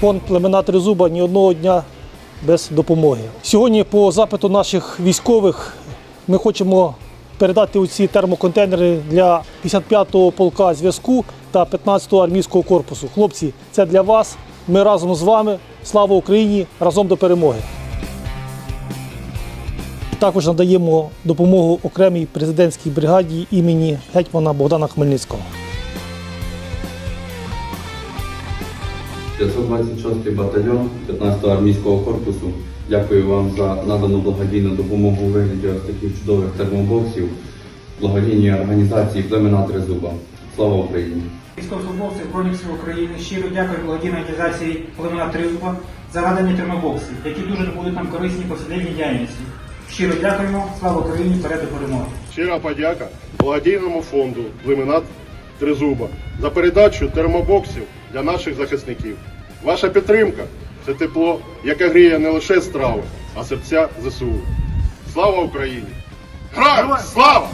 фонд племена Тризуба ні одного дня без допомоги. Сьогодні по запиту наших військових ми хочемо передати оці термоконтейнери для 55-го полка зв'язку та 15-го армійського корпусу. Хлопці, це для вас. Ми разом з вами. Слава Україні! Разом до перемоги! Також надаємо допомогу окремій президентській бригаді імені гетьмана Богдана Хмельницького. 526 батальйон 15-го армійського корпусу. Дякую вам за надану благодійну допомогу у вигляді ось таких чудових термобоксів благодійній організації племена Тризуба. Слава Україні! Військовослужбовці Збройних сил України щиро дякую благодійній організації племена Тризуба за надані термобокси, які дуже будуть нам корисні повсякденній діяльності. Щиро дякуємо, слава Україні, вперед до перемоги! Щира подяка благодійному фонду Племена Тризуба за передачу термобоксів для наших захисників. Ваша підтримка це тепло, яке гріє не лише страви, а серця ЗСУ. Слава Україні! Героям слава!